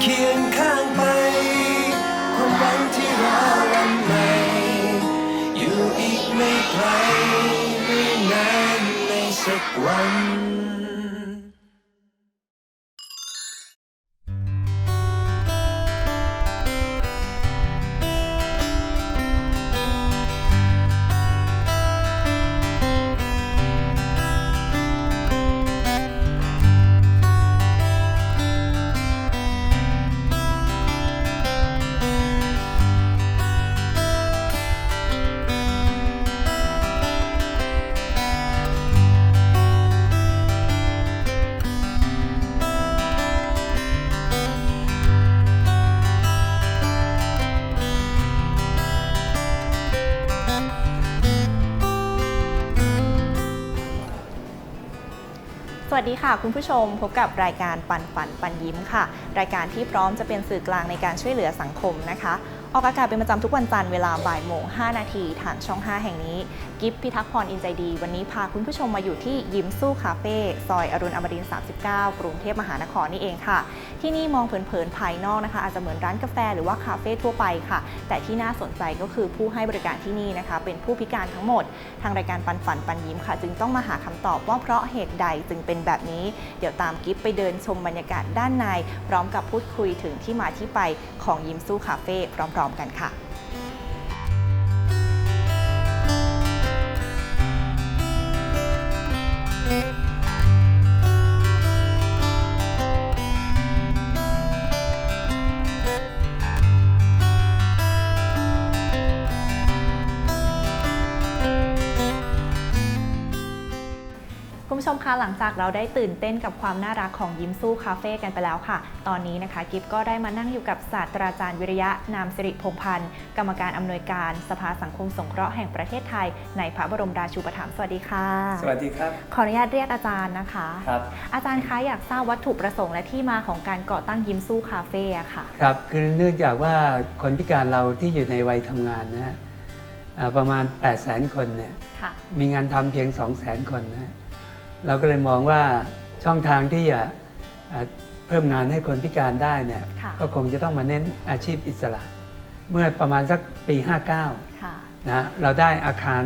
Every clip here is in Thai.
เคียงข้างไป ความหวังที่รอวันใหม่อยู่อีกไม่ไกลไม่นานในสักวัน วัสดีค่ะ คุณผู้ชมพบกับรายการปันฝันปันยิ้มค่ะ รายการที่พร้อมจะเป็นสื่อกลางในการช่วยเหลือสังคมนะคะ ออกอากาศเป็นประจำทุกวันจันทร์เวลาบ่ายโมง5นาทีทางช่อง 5 แห่งนี้ กิฟพิทักษ์พรอินใจดี วันนี้พาคุณผู้ชมมาอยู่ที่ยิ้มสู้คาเฟ่ซอยอรุณอมรินทร์39 กรุงเทพมหานครนี่เองค่ะที่นี่มองเผินๆภายนอกนะคะ อาจจะเหมือนร้านกาแฟหรือว่าคาเฟ่ทั่วไปค่ะ แต่ที่น่าสนใจก็คือผู้ให้บริการที่นี่นะคะ เป็นผู้พิการทั้งหมด ทางรายการปันฝันปันยิ้มค่ะ จึงต้องมาหาคำตอบว่าเพราะเหตุใดจึงเป็นแบบนี้ เดี๋ยวตามกิฟไปเดินชมบรรยากาศด้านใน พร้อมกับพูดคุยถึงที่มาที่ไปของยิ้มสู้คาเฟ่พร้อม ๆ กันค่ะ หลังจากเราได้ตื่นเต้นกับความน่ารักของยิ้มสู้คาเฟ่กันไปแล้วค่ะ ตอนนี้นะคะกิฟก็ได้มานั่งอยู่กับศาสตราจารย์วิริยะนามสิริพงษ์พันธ์กรรมการอำนวยการสภาสังคมสงเคราะห์แห่งประเทศไทย ในพระบรมราชูปถัมภ์สวัสดีค่ะ สวัสดีครับ ขออนุญาตเรียกอาจารย์นะคะ ครับ อาจารย์คะอยากทราบวัตถุประสงค์และที่มาของการก่อตั้งยิ้มสู้คาเฟ่อะค่ะ ครับ คือเนื่องจากว่าคนพิการเราที่อยู่ในวัยทำงานนะฮะอ่าประมาณ 8 0 0 0 0 0 คนเนี่ย ค่ะ มีงานทำเพียง 2 0 0 0 0 0 คนนะฮะ เราก็เลยมองว่าช่องทางที่จะอ่าเพิ่มงานให้คนพิการได้เนี่ยค่ะก็คงจะต้องมาเน้นอาชีพอิสระ เมื่อประมาณสักปี 59ค่ะนะฮะเราได้อาคาร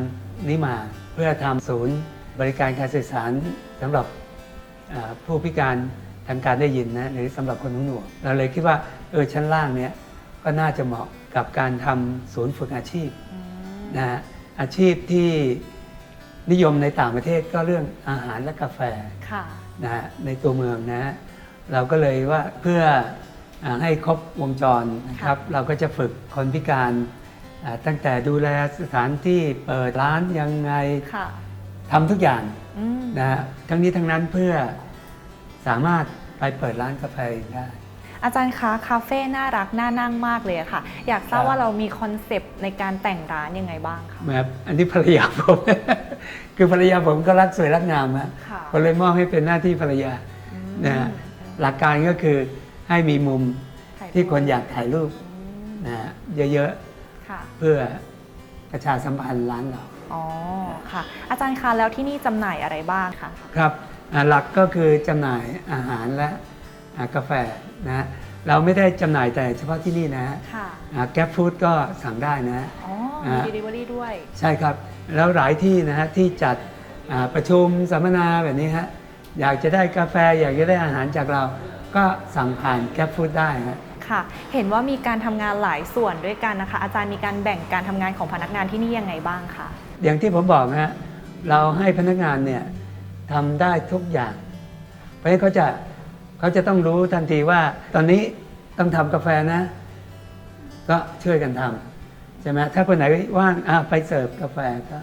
นี้มาเพื่อทำศูนย์บริการการสื่อสารสำหรับอ่าผู้พิการทางการได้ยินนะหรือสำหรับคนหูหนวกเราเลยคิดว่าเออชั้นล่างเนี้ยก็น่าจะเหมาะกับการทำศูนย์ฝึกอาชีพอืมนะฮะอาชีพที่ นิยมในต่างประเทศก็เรื่องอาหารและกาแฟค่ะนะฮะในตัวเมืองนะฮะเราก็เลยว่าเพื่ออาให้ครบวงจรนะครับ เราก็จะฝึกคนพิการอ่าตั้งแต่ดูแลสถานที่เปิดร้านยังไงค่ะทำทุกอย่างอืมนะฮะทั้งนี้ทั้งนั้นเพื่อสามารถไปเปิดร้านกาแฟได้ อาจารย์คะคาเฟ่น่ารักน่านั่งมากเลยอะค่ะ อยากทราบครับว่าเรามีคอนเซปต์ในการแต่งร้านยังไงบ้างคะแบบอันนี้ภรรยาผม คือภรรยาผมก็รักสวยรักงามฮะค่ะก็เลยมอบให้เป็นหน้าที่ภรรยาอืมนะฮะหลักการก็คือให้มีมุมถ่ายรูปที่คนอยากถ่ายรูปอืมนะฮะเยอะค่ะๆเพื่อประชาสัมพันธ์ร้านเราอ๋อค่ะอาจารย์คะแล้วที่นี่จำหน่ายอะไรบ้างคะครับอ่าหลักก็คือจำหน่ายอาหารและอ่า กาแฟนะฮะเราไม่ได้จำหน่ายแต่เฉพาะที่นี่นะฮะค่ะแก๊ปฟู้ดก็สั่งได้นะอ๋ออ่ามี delivery ด้วย ใช่ครับ แล้วหลายที่นะฮะที่จัดอ่าประชุมสัมมนาแบบนี้ฮะอยากจะได้กาแฟอยากจะได้อาหารจากเรา ก็สั่งผ่านแก๊ปฟู้ดได้ฮะค่ะ เห็นว่ามีการทำงานหลายส่วนด้วยกันนะคะ อาจารย์มีการแบ่งการทำงานของพนักงานที่นี่ยังไงบ้างคะอย่างที่ผมบอกนะฮะเราให้พนักงานเนี่ยทำได้ทุกอย่าง เพราะฉะนั้นเขาจะ เขาจะต้องรู้ทันทีว่า ตอนนี้ต้องทำกาแฟนะ ก็ช่วยกันทำใช่ไหมถ้าคนไหนว่างอะไปเสิร์ฟกาแฟก็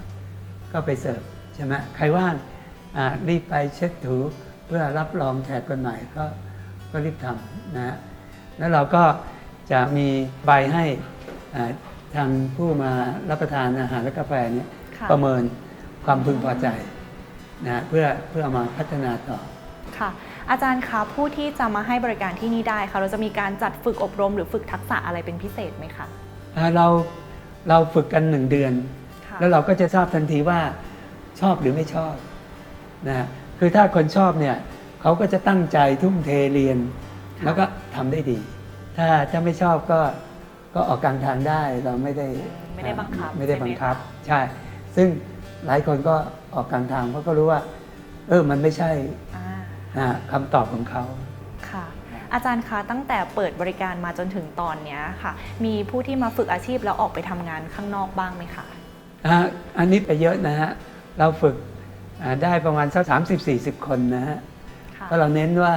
ก็ไปเสิร์ฟใช่ไหมใครว่างอะรีบไปเช็ดถูเพื่อรับรองแขกคนใหม่ก็ก็รีบทำนะฮะแล้วเราก็จะมีใบให้อ่าทางผู้มารับประทานอาหารและกาแฟเนี่ยค่ะประเมินความพึงพอใจนะฮะเพื่อเพื่อเอามาพัฒนาต่อค่ะ อาจารย์คะผู้ที่จะมาให้บริการที่นี่ได้ค่ะเราจะมีการจัดฝึกอบรมหรือฝึกทักษะอะไรเป็นพิเศษไหมคะอ่าเราเราฝึกกันหนึ่งเดือนค่ะแล้วเราก็จะทราบทันทีว่าชอบหรือไม่ชอบนะคือถ้าคนชอบเนี่ยเขาก็จะตั้งใจทุ่มเทเรียน แล้วก็ทำได้ดี ถ้าถ้าไม่ชอบก็ก็ออกกลางทางได้เราไม่ได้ไม่ได้บังคับไม่ได้ใช่ไหมบังคับคะใช่ ซึ่งหลายคนก็ออกกลางทางเพราะก็รู้ว่า เออมันไม่ใช่อ่าอ่า คำตอบของเขาค่ะอาจารย์คะตั้งแต่เปิดบริการมาจนถึงตอนเนี้ยค่ะ มีผู้ที่มาฝึกอาชีพแล้วออกไปทำงานข้างนอกบ้างไหมคะอ่าอันนี้ไปเยอะนะฮะเราฝึกอ่าได้ประมาณสักสามสิบสี่สิบคนนะฮะค่ะเพราะเราเน้นว่า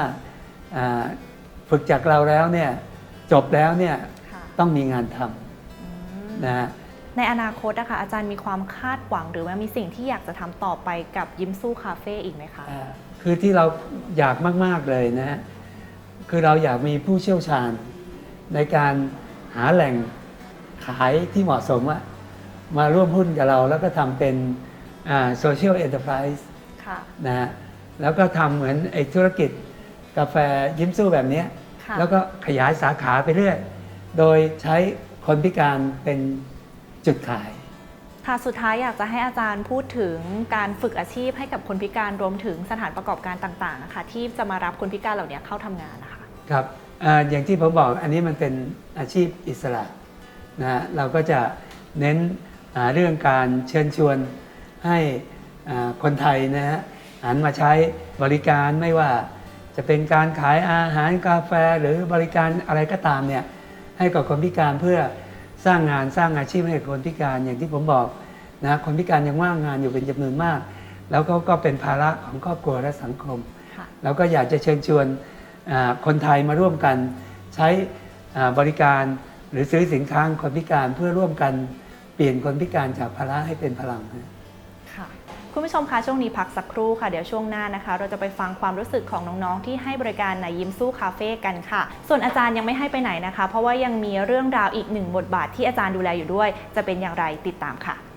อ่าฝึกจากเราแล้วเนี่ยจบแล้วเนี่ยค่ะต้องมีงานทอืมำนะฮะในอนาคตนะคะอาจารย์มีความคาดหวังหรือว่ามีสิ่งที่อยากจะทำต่อไปกับยิ้มสู้คาเฟ่อีกไหมคะอ่า คือที่เราอยากมาก ๆ เลยนะฮะคือเราอยากมีผู้เชี่ยวชาญ ในการหาแหล่งขายที่เหมาะสมอะมาร่วมหุ้นกับเราแล้วก็ทำเป็นโซเชียลเอ็นเตอร์ไพรส์ค่ะนะฮะแล้วก็ทำเหมือนไอ้ธุรกิจกาแฟยิ้มสู้แบบเนี้ยค่ะแล้วก็ขยายสาขาไปเรื่อย โดยใช้คนพิการเป็นจุดขาย ค่ะสุดท้ายอยากจะให้อาจารย์พูดถึงการฝึกอาชีพให้กับคนพิการรวมถึงสถานประกอบการต่างๆอะค่ะที่จะมารับคนพิการเหล่านี้เข้าทำงานนะคะครับออย่างที่ผมบอกอันนี้มันเป็นอาชีพอิสระนะฮะเราก็จะเน้นเรื่องการเชิญชวนให้คนไทยนะฮะหันมาใช้บริการไม่ว่าจะเป็นการขายอาหารกาแฟหรือบริการอะไรก็ตามเนี่ยให้กับคนพิการเพื่อ สร้างงานสร้างอาชีพให้กับคนพิการอย่างที่ผมบอกนะคนพิการยังว่างงานอยู่เป็นจำนวนมาก แล้วก็ก็เป็นภาระของครอบครัวและสังคมค่ะแล้วก็อยากจะเชิญชวนอ่าคนไทยมาร่วมกันใช้อ่าบริการหรือซื้อสินค้าของคนพิการเพื่อร่วมกันเปลี่ยนคนพิการจากภาระให้เป็นพลังนะ คุณผู้ชมคะช่วงนี้พักสักครู่ค่ะ เดี๋ยวช่วงหน้านะคะ เราจะไปฟังความรู้สึกของน้องๆ ที่ให้บริการในยิ้มสู้คาเฟ่กันค่ะ ส่วนอาจารย์ยังไม่ให้ไปไหนนะคะ เพราะว่ายังมีเรื่องราวอีกหนึ่งบทบาทที่อาจารย์ดูแลอยู่ด้วย จะเป็นอย่างไรติดตามค่ะ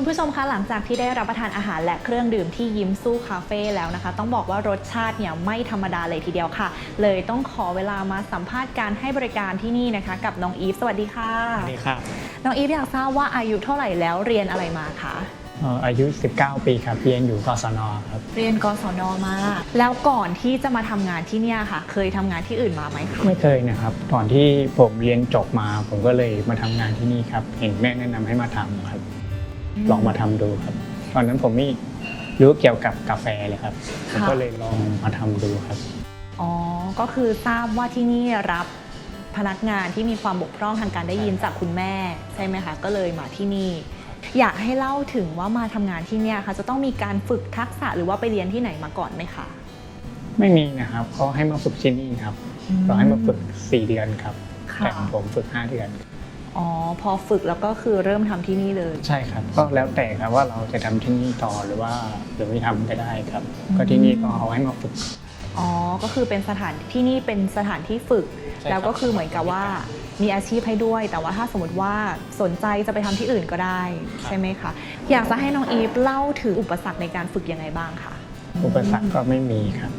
คุณผู้ชมคะหลังจากที่ได้รับประทานอาหารและเครื่องดื่มที่ยิ้มสู้คาเฟ่แล้วนะคะ ต้องบอกว่ารสชาติเนี่ยไม่ธรรมดาเลยทีเดียวค่ะ เลยต้องขอเวลามาสัมภาษณ์การให้บริการที่นี่นะคะ กับน้องอีฟสวัสดีค่ะสวัสดีครับน้องอีฟอยากทราบว่าอายุเท่าไหร่แล้วเรียนอะไรมาคะเอ่ออายุ 19 ปีครับ เรียนอยู่กศนครับ เรียนกศนมา แล้วก่อนที่จะมาทำงานที่เนี่ยค่ะ เคยทำงานที่อื่นมาไหมคะไม่เคยนะครับก่อนที่ผมเรียนจบมา ผมก็เลยมาทำงานที่นี่ครับ เห็นแม่แนะนำให้มาทำครับ ลองมาทำดูครับ ตอนนั้นผมไม่รู้เกี่ยวกับกาแฟเลยครับ ผมก็เลยลองมาทำดูครับ อ๋อ ก็คือทราบว่าที่นี่รับพนักงานที่มีความบกพร่องทางการได้ยินจากคุณแม่ ใช่ไหมคะ ก็เลยมาที่นี่ อยากให้เล่าถึงว่ามาทำงานที่เนี่ยค่ะจะต้องมีการฝึกทักษะหรือว่าไปเรียนที่ไหนมาก่อนไหมคะไม่มีนะครับเขาให้มาฝึกที่นี่ครับเขาให้มาฝึก 4 เดือนครับ ค่ะแต่ของผมฝึก 5 เดือน อ๋อ พอฝึกแล้วก็คือเริ่มทำที่นี่เลย ใช่ครับ ก็แล้วแต่ครับว่าเราจะทำที่นี่ต่อหรือว่าหรือไม่ทำก็ได้ครับ ก็ที่นี่ก็เอาให้มาฝึก อ๋อ ก็คือเป็นสถานที่นี่เป็นสถานที่ฝึก ใช่ครับ แล้วก็คือเหมือนกับว่ามีอาชีพให้ด้วย แต่ว่าถ้าสมมติว่าสนใจจะไปทำที่อื่นก็ได้ใช่ไหมคะ อยากจะให้น้องอีฟเล่าถึงอุปสรรคในการฝึกยังไงบ้างคะ อุปสรรคก็ไม่มีครับ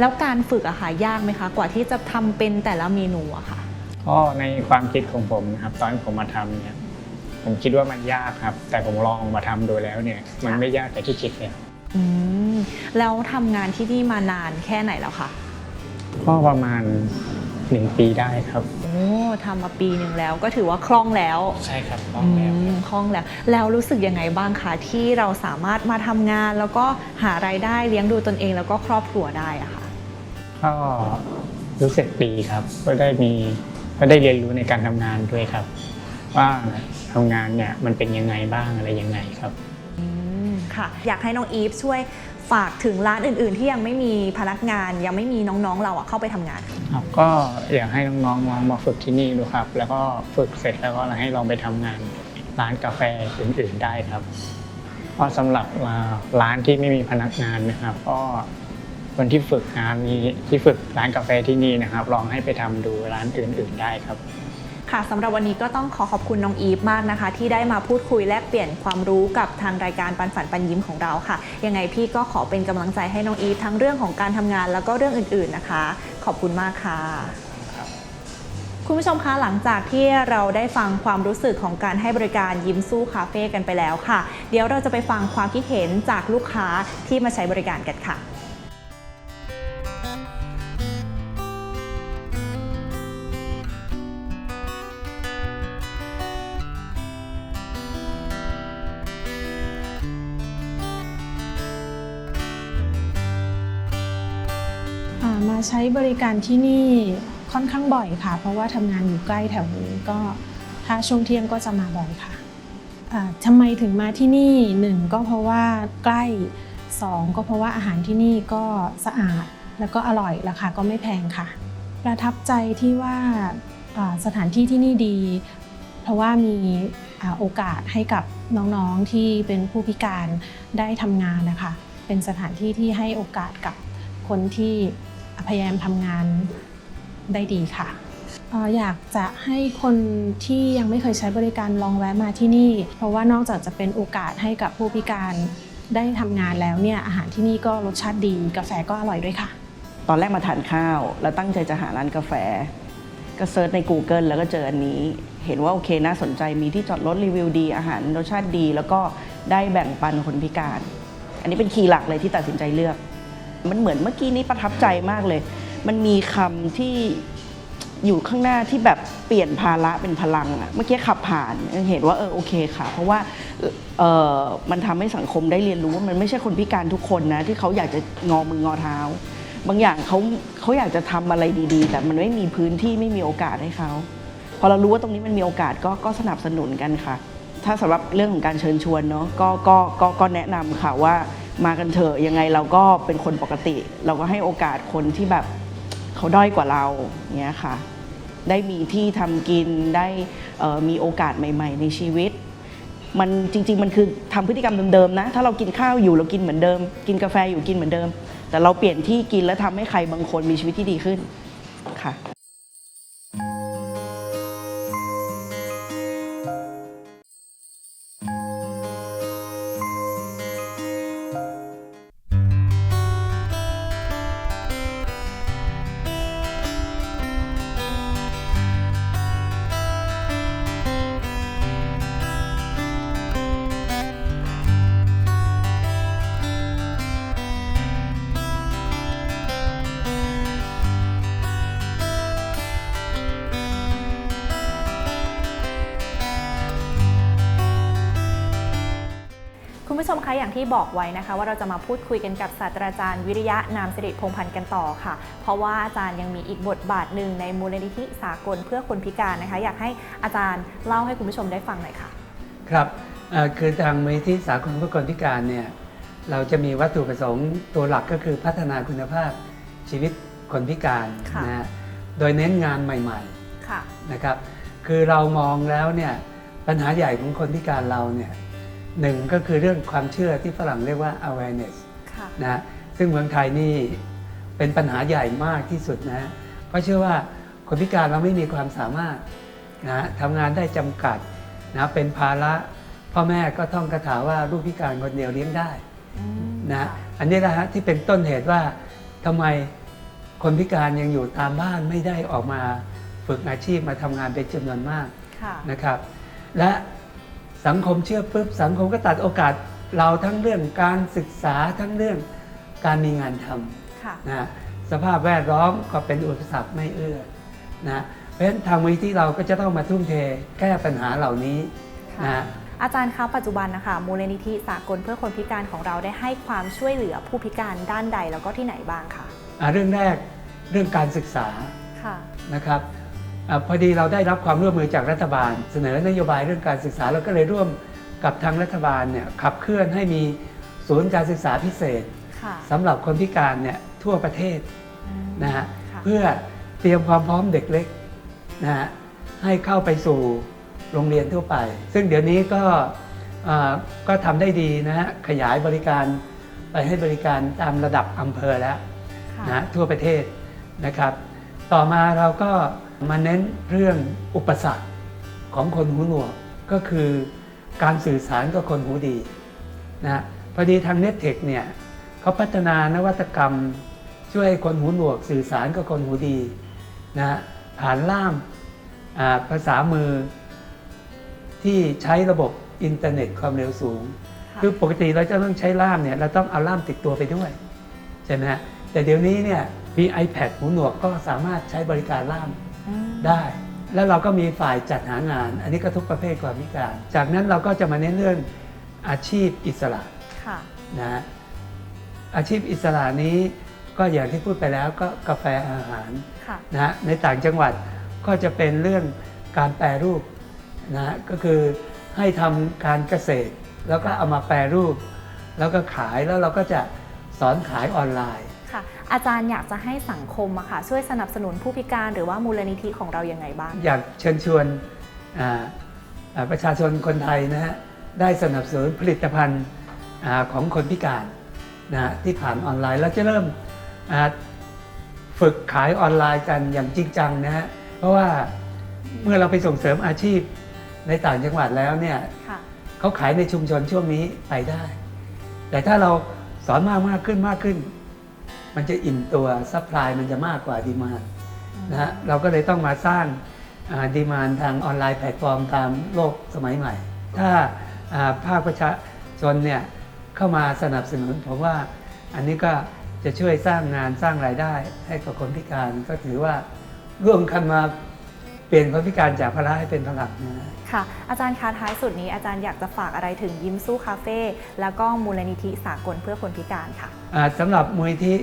แล้วการฝึกอะค่ะยากไหมคะ กว่าที่จะทำเป็นแต่ละเมนูอะค่ะ ก็ในความคิดของผมนะครับตอนที่ผมมาทำเนี่ยผมคิดว่ามันยากครับ แต่ผมลองมาทำดูแล้วเนี่ย มันไม่ยากแต่ที่คิดเลยอืมแล้วทำงานที่นี่มานานแค่ไหนแล้วคะก็ประมาณหนึ่งปีได้ครับ โอ้ทำมาปีหนึ่งแล้วก็ถือว่าคล่องแล้วใช่ครับอืมคล่องแล้ว แล้วรู้สึกยังไงบ้างคะที่เราสามารถมาทำงาน แล้วก็หารายได้เลี้ยงดูตนเองแล้วก็ครอบครัวได้อะค่ะ ก็รู้สึกดีครับ ก็ได้มี ก็ได้เรียนรู้ในการทำงานด้วยครับ ว่าทำงานเนี่ยมันเป็นยังไงบ้างอะไรยังไงครับอืมค่ะอยากให้น้องอีฟช่วยฝากถึงร้านอื่น ๆ ที่ยังไม่มีพนักงานยังไม่มีน้องๆ เราอะเข้าไปทำงานครับก็อยากให้น้องๆลองมาฝึกที่นี่ดูครับ แล้วก็ฝึกเสร็จแล้วก็ให้ลองไปทำงานร้านกาแฟอื่น ๆ ได้ครับเพราะสำหรับอ่าร้านที่ไม่มีพนักงานนะครับ ก็ คนที่ฝึกงานนี้ที่ฝึกร้านกาแฟที่นี่นะครับลองให้ไปทำดูร้านอื่น ๆ ได้ครับ ค่ะสำหรับวันนี้ก็ต้องขอขอบคุณน้องอีฟมากนะคะ ที่ได้มาพูดคุยแลกเปลี่ยนความรู้กับทางรายการปันฝันปันยิ้มของเราค่ะ ยังไงพี่ก็ขอเป็นกำลังใจให้น้องอีฟทั้งเรื่องของการทำงานแล้วก็เรื่องอื่น ๆนะคะ ขอบคุณมากค่ะคุณผู้ชมคะหลังจากที่เราได้ฟังความรู้สึกของการให้บริการยิ้มสู้คาเฟ่กันไปแล้วค่ะ เดี๋ยวเราจะไปฟังความคิดเห็นจากลูกค้าที่มาใช้บริการกันค่ะ ช้บริการที่นี่ค่อนข้างบ่อยค่ะ เพราะว่าทำงานอยู่ใกล้แถวนี้ก็ถ้าช่วงเที่ยงก็จะมาบ่อยค่ะทำไมถึงมาที่นี่หนึ่งก็เพราะว่าใกล้สองก็เพราะว่าอาหารที่นี่ก็สะอาดแล้วก็อร่อยราคาก็ไม่แพงค่ะ ประทับใจที่ว่าสถานที่ที่นี่ดี เพราะว่ามีโอกาสให้กับน้องๆที่เป็นผู้พิการได้ทำงานนะคะ เป็นสถานที่ที่ให้โอกาสกับคนที่ พยายามทำงานได้ดีค่ะเอ่ออยากจะให้คนที่ยังไม่เคยใช้บริการลองแวะมาที่นี่ เพราะว่านอกจากจะเป็นโอกาสให้กับผู้พิการได้ทำงานแล้วเนี่ยอาหารที่นี่ก็รสชาติดีกาแฟก็อร่อยด้วยค่ะ ตอนแรกมาทานข้าว แล้วตั้งใจจะหาร้านกาแฟ ก็เซิร์ชใน Google แล้วก็เจออันนี้ เห็นว่าโอเคน่าสนใจมีที่จอดรถรีวิวดี อาหารรสชาติดี แล้วก็ได้แบ่งปันคนพิการ อันนี้เป็นคีย์หลักเลยที่ตัดสินใจเลือก มันเหมือนเมื่อกี้นี้ประทับใจมากเลย มันมีคำที่อยู่ข้างหน้าที่แบบเปลี่ยนภาระเป็นพลังอะเมื่อกี้ขับผ่านเห็นว่าเออโอเคค่ะ เพราะว่าเออมันทำให้สังคมได้เรียนรู้ว่ามันไม่ใช่คนพิการทุกคนนะ ที่เขาอยากจะงอมืองอเท้า บางอย่างเขาเขาอยากจะทำอะไรดีๆ แต่มันไม่มีพื้นที่ไม่มีโอกาสให้เขา พอเรารู้ว่าตรงนี้มันมีโอกาสก็ก็สนับสนุนกันค่ะ ถ้าสำหรับเรื่องของการเชิญชวนเนาะก็ก็ก็ก็แนะนำค่ะว่า มากันเถอะยังไงเราก็เป็นคนปกติ เราก็ให้โอกาสคนที่แบบเขาด้อยกว่าเราเนี้ยค่ะ ได้มีที่ทำกินได้มีโอกาสใหม่ ๆ ในชีวิต มันจริง ๆ มันคือทำพฤติกรรมเดิมๆนะ ถ้าเรากินข้าวอยู่เรากินเหมือนเดิม กินกาแฟอยู่กินเหมือนเดิม แต่เราเปลี่ยนที่กินแล้วทำให้ใครบางคนมีชีวิตที่ดีขึ้นค่ะ ผู้ชมคะอย่างที่บอกไว้นะคะ ว่าเราจะมาพูดคุยกันกับศาสตราจารย์วิริยะนามสิริพงษ์พันธ์กันต่อค่ะ เพราะว่าอาจารย์ยังมีอีกบทบาทหนึ่งในมูลนิธิสากลเพื่อคนพิการนะคะ อยากให้อาจารย์เล่าให้คุณผู้ชมได้ฟังหน่อยค่ะ ครับเอ่อคือทางมูลที่สากลเพื่อคนพิการเนี่ยเราจะมีวัตถุประสงค์ตัวหลักก็คือพัฒนาคุณภาพชีวิตคนพิการค่ะนะฮะโดยเน้นงานใหม่ค่ะๆนะครับ คือเรามองแล้วเนี่ยปัญหาใหญ่ของคนพิการเราเนี่ย หนึ่งก็คือเรื่องความเชื่อที่ฝรั่งเรียกว่า awareness ค่ะนะฮะซึ่งเมืองไทยนี่เป็นปัญหาใหญ่มากที่สุดนะฮะเพราะเชื่อว่าคนพิการเราไม่มีความสามารถนะฮะทำงานได้จำกัดนะเป็นภาระพ่อแม่ก็ท่องคาถาว่าลูกพิการคนเดียวเลี้ยงได้นะฮะอันนี้แหละฮะที่เป็นต้นเหตุว่าทำไมคนพิการยังอยู่ตามบ้านไม่ได้ออกมาฝึกอาชีพมาทำงานเป็นจำนวนมากค่ะนะครับ และ สังคมเชื่อปุ๊บสังคมก็ตัดโอกาสเราทั้งเรื่องการศึกษาทั้งเรื่องการมีงานทค่ะำนะสภาพแวดล้อมก็เป็นอุปสรรคไม่เอื้อนะเพราะฉะนั้นทางมูลที่เราก็จะต้องมาทุ่มเทแก้ปัญหาเหล่านี้ค่ะนะอาจารย์คะปัจจุบันนะคะมูลนิธิสากลเพื่อคนพิการของเราได้ให้ความช่วยเหลือผู้พิการด้านใดแล้วก็ที่ไหนบ้างคะอ่าเรื่องแรกเรื่องการศึกษาค่ะนะครับอา พอดีเราได้รับความร่วมมือจากรัฐบาล เสนอนโยบายเรื่องการศึกษาเราก็เลยร่วมกับทางรัฐบาลเนี่ยขับเคลื่อนให้มีศูนย์การศึกษาพิเศษค่ะสำหรับคนพิการเนี่ยทั่วประเทศอืมนะฮะค่ะเพื่อเตรียมความพร้อมเด็กเล็กนะฮะให้เข้าไปสู่โรงเรียนทั่วไป ซึ่งเดี๋ยวนี้ก็อ่าก็ทำได้ดีนะฮะขยายบริการไปให้บริการตามระดับอำเภอแล้วค่ะนะทั่วประเทศนะครับ ต่อมาเราก็ มาเน้นเรื่องอุปสรรคของคนหูหนวกก็คือการสื่อสารกับคนหูดีนะพอดีทางเน็ตเทคเนี่ยเขาพัฒนานวัตกรรม ช่วยให้คนหูหนวกสื่อสารกับคนหูดีนะผ่านล่ามอ่าภาษามือที่ใช้ระบบอินเทอร์เน็ตความเร็วสูงค่ะคือปกติเราจะต้องใช้ล่ามเนี่ยเราต้องเอาล่ามติดตัวไปด้วยใช่ไหมฮะแต่เดี๋ยวนี้เนี่ยมี iPad หูหนวกก็สามารถใช้บริการล่ามอืม ได้ แล้วเราก็มีฝ่ายจัดหางาน อันนี้ก็ทุกประเภทความพิการ จากนั้นเราก็จะมาเน้นเรื่องอาชีพอิสระค่ะนะฮะอาชีพอิสระนี้ก็อย่างที่พูดไปแล้วก็กาแฟอาหารค่ะนะฮะในต่างจังหวัดก็จะเป็นเรื่องการแปรรูปนะฮะก็คือให้ทำการเกษตร แล้วก็เอามาแปรรูป แล้วก็ขายแล้วเราก็จะสอนขายออนไลน์ ค่ะ อาจารย์อยากจะให้สังคมอะค่ะช่วยสนับสนุนผู้พิการหรือว่ามูลนิธิของเรายังไงบ้าง อยากเชิญชวนอ่าอ่าประชาชนคนไทยนะฮะได้สนับสนุนผลิตภัณฑ์อาของคนพิการนะฮะที่ผ่านออนไลน์แล้วจะเริ่มอ่าฝึกขายออนไลน์กันอย่างจริงจังนะฮะเพราะว่าเมื่อเราไปส่งเสริมอาชีพในต่างจังหวัดแล้วเนี่ยค่ะเขาขายในชุมชนช่วงนี้ไปได้ แต่ถ้าเราสอนมากมากขึ้นมากขึ้น มันจะอิ่มตัวซัพพลายมันจะมากกว่าดีมานนะฮะเราก็เลยต้องมาสร้างดีมานทางออนไลน์แพลตฟอร์มตามโลกสมัยใหม่ ถ้าอ่าภาคประชาชนเนี่ยเข้ามาสนับสนุนผมว่าอันนี้ก็จะช่วยสร้างงานสร้างรายได้ ให้กับคนพิการก็ถือว่าร่วมกันมาเปลี่ยนคนพิการจากภาระให้เป็นพลังนะฮะค่ะอาจารย์คะท้ายสุดนี้อาจารย์อยากจะฝากอะไรถึงยิ้มสู้คาเฟ่แล้วก็มูลนิธิสากลเพื่อคนพิการค่ะอ่าสำหรับมูลนิธิ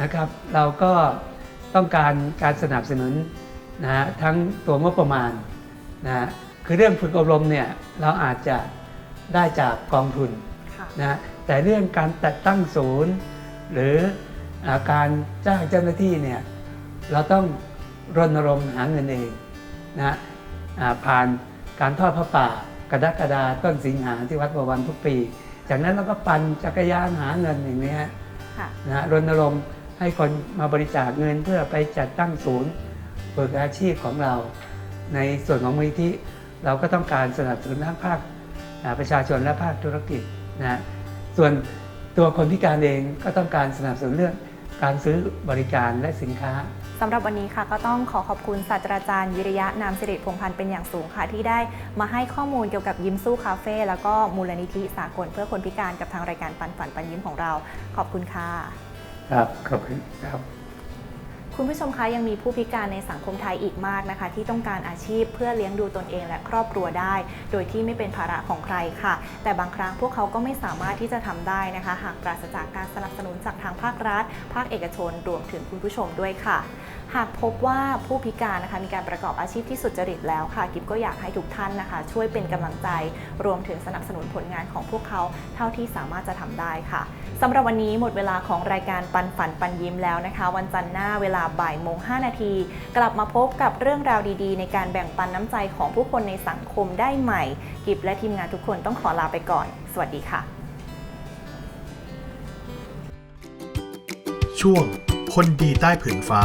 นะครับ เราก็ต้องการการสนับสนุนนะฮะทั้งตัวงบประมาณนะฮะคือเรื่องฝึกอบรมเนี่ยเราอาจจะได้จากกองทุนค่ะนะฮะแต่เรื่องการจัดตั้งศูนย์ หรืออาการจ้างเจ้าหน้าที่เนี่ยเราต้องรณรงค์หาเงินเองนะฮะอ่าผ่านการทอดพระป่ากระดักกระดาต้นสิงหาที่วัดประวันทุกปี จากนั้นเราก็ปั่นจักรยานหาเงินอย่างนี้ฮะค่ะนะฮะรณรงค์ ให้คนมาบริจาคเงินเพื่อไปจัดตั้งศูนย์ฝึกอาชีพของเรา ในส่วนของมูลนิธิเราก็ต้องการสนับสนุนทั้งภาคประชาชนและภาคธุรกิจนะฮะส่วนตัวคนพิการเองก็ต้องการสนับสนุนเรื่องการซื้อบริการและสินค้าสำหรับวันนี้ค่ะก็ต้องขอขอบคุณศาสตราจารย์วิริยะนามสิริพงพันธ์เป็นอย่างสูงค่ะ ที่ได้มาให้ข้อมูลเกี่ยวกับยิ้มสู้คาเฟ่แล้วก็มูลนิธิสากลเพื่อคนพิการกับทางรายการปันฝันปันยิ้มของเรา ขอบคุณค่ะ ครับขอบคุณครับ คุณผู้ชมคะยังมีผู้พิการในสังคมไทยอีกมากนะคะ ที่ต้องการอาชีพเพื่อเลี้ยงดูตนเองและครอบครัวได้ โดยที่ไม่เป็นภาระของใครค่ะ แต่บางครั้งพวกเขาก็ไม่สามารถที่จะทำได้นะคะ หากปราศจากการสนับสนุนจากทางภาครัฐ ภาคเอกชนรวมถึงคุณผู้ชมด้วยค่ะ หากพบว่าผู้พิการนะคะมีการประกอบอาชีพที่สุจริตแล้วค่ะกิฟก็อยากให้ทุกท่านนะคะ ช่วยเป็นกำลังใจรวมถึงสนับสนุนผลงานของพวกเขาเท่าที่สามารถจะทำได้ค่ะสำหรับวันนี้หมดเวลาของรายการปันฝันปันยิ้มแล้วนะคะ วันจันทร์หน้าเวลาบ่ายโมง5นาทีกลับมาพบกับเรื่องราวดีๆ ในการแบ่งปันน้ำใจของผู้คนในสังคมได้ใหม่ กิฟและทีมงานทุกคนต้องขอลาไปก่อน สวัสดีค่ะ ช่วงคนดีใต้ผืนฟ้า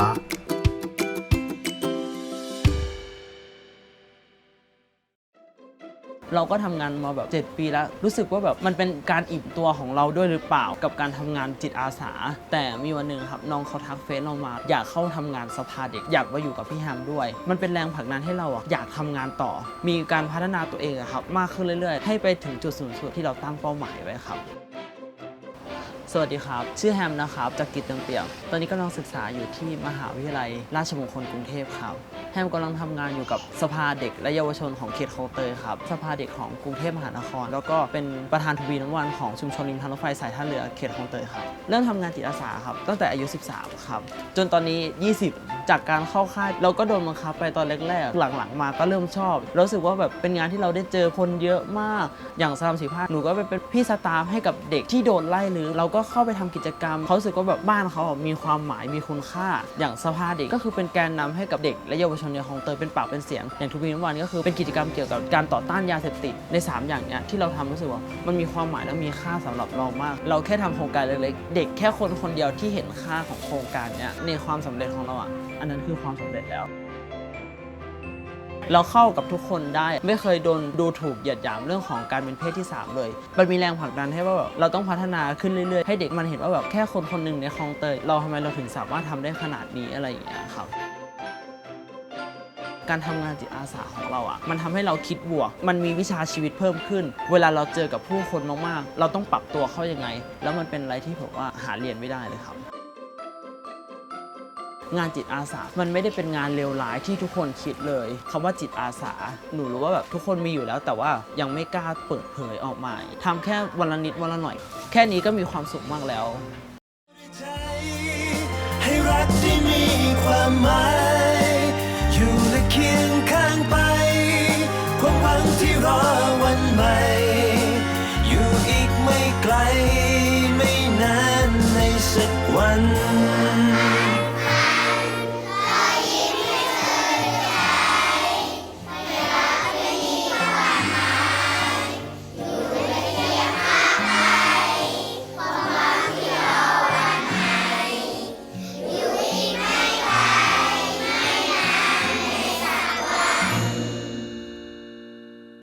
เราก็ทำงานมาแบบ 7 ปีแล้ว รู้สึกว่าแบบมันเป็นการอิ่มตัวของเราด้วยหรือเปล่ากับการทำงานจิตอาสา แต่มีวันหนึ่งครับน้องเขาทักเฟซเรามา อยากเข้าทำงานสภาเด็กอยากมาอยู่กับพี่แฮมด้วย มันเป็นแรงผลักดันให้เราอะอยากทำงานต่อ มีการพัฒนาตัวเองอะครับมากขึ้นเรื่อยๆ ให้ไปถึงจุดสูงสุดที่เราตั้งเป้าหมายไว้ครับสวัสดีครับ ชื่อแฮมนะครับจากกิจเติมเปี่ยมตอนนี้กำลังศึกษาอยู่ที่มหาวิทยาลัย ราชมงคลกรุงเทพครับ แฮมกำลังทำงานอยู่กับสภาเด็กและเยาวชนของเขตคลองเตยครับ สภาเด็กของกรุงเทพมหานคร แล้วก็เป็นประธานทวีน้ำวันของชุมชนริมทางรถไฟสายท่าเรือเขตคลองเตยครับ เริ่มทำงานจิตอาสาครับตั้งแต่อายุ 13 ครับ จนตอนนี้ 20 จากการเข้าค่ายเราก็โดนบังคับไปตอนแรกๆ หลังๆ มาก็เริ่มชอบรู้สึกว่าแบบเป็นงานที่เราได้เจอคนเยอะมาก อย่างสามสีภาคหนูก็ไปเป็นพี่สตาฟให้กับเด็กที่โดนไล่หรือเราก็เข้าไปทำกิจกรรมเขาสึกว่าแบบบ้านเขามีความหมายมีคุณค่า อย่างสภาเด็กก็คือเป็นแกนนำให้กับเด็กและเยาวชนในคลองเตยเป็นปากเป็นเสียง อย่างทุกวีนวันก็คือเป็นกิจกรรมเกี่ยวกับการต่อต้านยาเสพติดในสามอย่างเนี้ยที่เราทำรู้สึกว่ามันมีความหมายและมีค่าสำหรับเรามาก เราแค่ทำโครงการเล็กๆเด็กแค่คนคนเดียวที่เห็นค่าของโครงการเนี้ยในความสำเร็จของเราอะอันนั้นคือความสำเร็จแล้วเราเข้ากับทุกคนได้ไม่เคยโดนดูถูกเหยียดหยามเรื่องของการเป็นเพศที่ 3 เลย มันมีแรงผลักดันให้ว่าแบบเราต้องพัฒนาขึ้นเรื่อยๆ ให้เด็กมันเห็นว่าแบบแค่คนคนหนึ่งในคลองเตย เราทำไมเราถึงสามารถทำได้ขนาดนี้อะไรอย่างเงี้ยครับ การทำงานจิตอาสาของเราอะ่ะมันทำให้เราคิดบวก มันมีวิชาชีวิตเพิ่มขึ้น เวลาเราเจอกับผู้คนมากๆ เราต้องปรับตัวเข้ายังไง แล้วมันเป็นอะไรที่ผมว่าหาเรียนไม่ได้เลยครับงานจิตอาสา มันไม่ได้เป็นงานเลวร้ายที่ทุกคนคิดเลยคำว่าจิตอาสา หนูรู้ว่าแบบทุกคนมีอยู่แล้ว แต่ว่ายังไม่กล้าเปิดเผยออกมาทำแค่วันละนิดวันละหน่อย แค่นี้ก็มีความสุขมากแล้วให้รักที่มีความหมาย คียงข้างไป ความหวังที่รอวันใหม่ อยู่อีกไม่ไกล ไม่นานในสักวัน